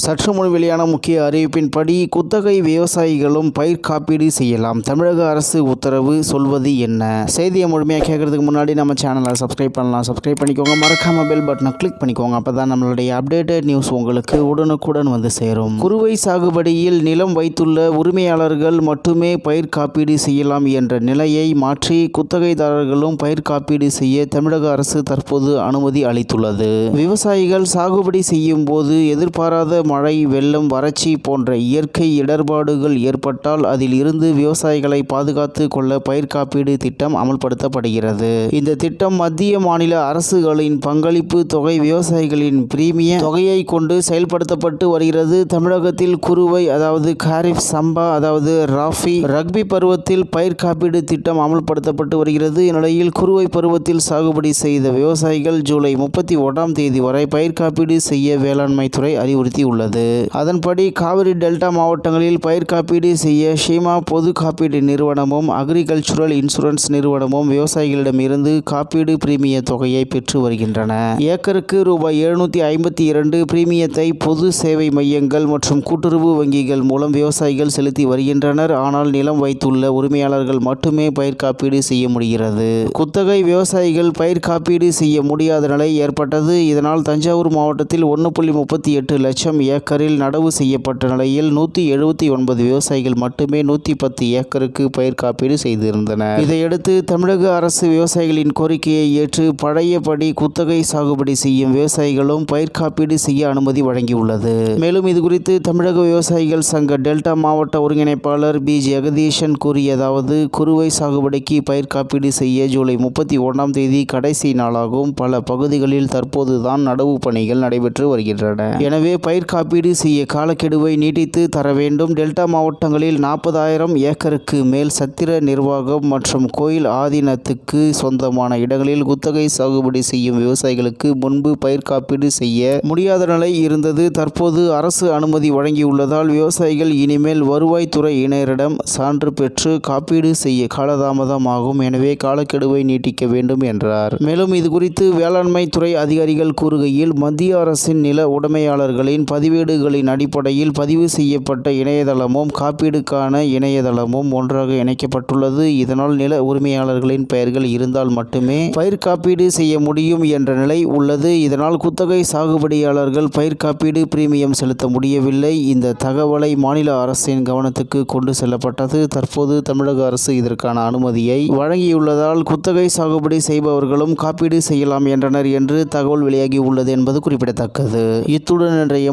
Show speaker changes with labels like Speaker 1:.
Speaker 1: சற்று முன் வெளியான முக்கிய அறிவிப்பின்படி குத்தகை விவசாயிகளும் பயிர் காப்பீடு செய்யலாம். தமிழக அரசு உத்தரவு சொல்வது என்ன? செய்தியை முழுமையாக கேட்கறதுக்கு முன்னாடி நம்ம சேனலை சப்ஸ்கிரைப் பண்ணலாம். சப்ஸ்கிரைப் பண்ணிக்கோங்க. மறக்காம பெல் பட்டனை கிளிக் பண்ணிக்கோங்க. அப்போ தான் நம்மளுடைய அப்டேட்டட் நியூஸ் உங்களுக்கு உடனுக்குடன் வந்து சேரும். குறுவை சாகுபடியில் நிலம் வைத்துள்ள உரிமையாளர்கள் மட்டுமே பயிர் காப்பீடு செய்யலாம் என்ற நிலையை மாற்றி குத்தகைதாரர்களும் பயிர் காப்பீடு செய்ய தமிழக அரசு தற்போது அனுமதி அளித்துள்ளது. விவசாயிகள் சாகுபடி செய்யும் போது எதிர்பாராத மழை வெள்ளம் வறட்சி போன்ற இயற்கை இடர்பாடுகள் ஏற்பட்டால் அதில் இருந்து விவசாயிகளை பாதுகாத்து கொள்ள பயிர் காப்பீடு திட்டம் அமல்படுத்தப்படுகிறது. இந்த திட்டம் மத்திய மாநில அரசுகளின் பங்களிப்பு தொகை விவசாயிகளின் பிரீமிய தொகையை கொண்டு செயல்படுத்தப்பட்டு வருகிறது. தமிழகத்தில் குறுவை அதாவது காரிஃப் சம்பா அதாவது ராஃபி ரக்பி பருவத்தில் பயிர் காப்பீடு திட்டம் அமல்படுத்தப்பட்டு வருகிறது. இந்நிலையில் குறுவை பருவத்தில் சாகுபடி செய்த விவசாயிகள் ஜூலை முப்பத்தி ஒன்றாம் தேதி வரை பயிர் காப்பீடு செய்ய வேளாண்மை துறை அறிவுறுத்தி உள்ளது. அதன்படி காவிரி டெல்டா மாவட்டங்களில் பயிர் காப்பீடு செய்ய ஷீமா பொது காப்பீடு நிறுவனமும் அக்ரிகல்ச்சுரல் இன்சூரன்ஸ் நிறுவனமும் விவசாயிகளிடம் இருந்து காப்பீடு பிரீமிய தொகையை பெற்று வருகின்றன. ஏக்கருக்கு ரூபாய் எழுநூத்தி ஐம்பத்தி இரண்டு பிரீமியத்தை பொது சேவை மையங்கள் மற்றும் கூட்டுறவு வங்கிகள் மூலம் விவசாயிகள் செலுத்தி வருகின்றனர். ஆனால் நிலம் வைத்துள்ள உரிமையாளர்கள் மட்டுமே பயிர் காப்பீடு செய்ய முடிகிறது. குத்தகை விவசாயிகள் பயிர் காப்பீடு செய்ய முடியாத நிலை ஏற்பட்டது. இதனால் தஞ்சாவூர் மாவட்டத்தில் ஒன்று புள்ளி முப்பத்தி எட்டு லட்சம் ஏக்கரில் நடவு செய்யப்பட்ட நிலையில் நூற்றி எழுபத்தி ஒன்பது விவசாயிகள் மட்டுமே நூற்றி பத்து ஏக்கருக்கு பயிர் காப்பீடு செய்திருந்தனர் இதையடுத்து தமிழக அரசு விவசாயிகளின் கோரிக்கையை ஏற்று பழையபடி குத்தகை சாகுபடி செய்யும் விவசாயிகளும் பயிர் காப்பீடு செய்ய அனுமதி வழங்கியுள்ளது. மேலும் இதுகுறித்து தமிழக விவசாயிகள் சங்க டெல்டா மாவட்ட ஒருங்கிணைப்பாளர் பி. ஜெகதீஷன் கூறியதாவது குறுவை சாகுபடிக்கு பயிர் காப்பீடு செய்ய ஜூலை முப்பத்தி ஒன்றாம் தேதி கடைசி நாளாகும் பல பகுதிகளில் தற்போதுதான் நடவு பணிகள் நடைபெற்று வருகின்றன. எனவே பயிர் பயிர் காப்பீடு செய்ய காலக்கெடுவை நீட்டித்து தர வேண்டும். டெல்டா மாவட்டங்களில் நாற்பதாயிரம் ஏக்கருக்கு மேல் சத்திர நிர்வாகம் மற்றும் கோயில் ஆதீனத்துக்கு சொந்தமான இடங்களில் குத்தகை சாகுபடி செய்யும் விவசாயிகளுக்கு முன்பு பயிர் காப்பீடு செய்ய முடியாத நிலை இருந்தது. தற்போது அரசு அனுமதி வழங்கியுள்ளதால் விவசாயிகள் இனிமேல் வருவாய்த்துறை இணையரிடம் சான்று பெற்று காப்பீடு செய்ய காலதாமதம் ஆகும். எனவே காலக்கெடுவை நீட்டிக்க வேண்டும் என்றார். மேலும் இதுகுறித்து வேளாண்மை துறை அதிகாரிகள் கூறுகையில் மத்திய அரசின் நில உடைமையாளர்களின் பதிவேடுகளின் அடிப்படையில் பதிவு செய்யப்பட்ட இணையதளமும் காப்பீடுக்கான இணையதளமும் ஒன்றாக இணைக்கப்பட்டுள்ளது. இதனால் நில உரிமையாளர்களின் பெயர்கள் இருந்தால் மட்டுமே பயிர் காப்பீடு செய்ய முடியும் என்ற நிலை உள்ளது. இதனால் குத்தகை சாகுபடியாளர்கள் பயிர் காப்பீடு பிரீமியம் செலுத்த முடியவில்லை. இந்த தகவலை மாநில அரசின் கவனத்துக்கு கொண்டு செல்லப்பட்டது. தற்போது தமிழக அரசு இதற்கான அனுமதியை வழங்கியுள்ளதால் குத்தகை சாகுபடி செய்பவர்களும் காப்பீடு செய்யலாம் என்றனர் என்று தகவல் வெளியாகி உள்ளது என்பது குறிப்பிடத்தக்கது. இத்துடன் இன்றைய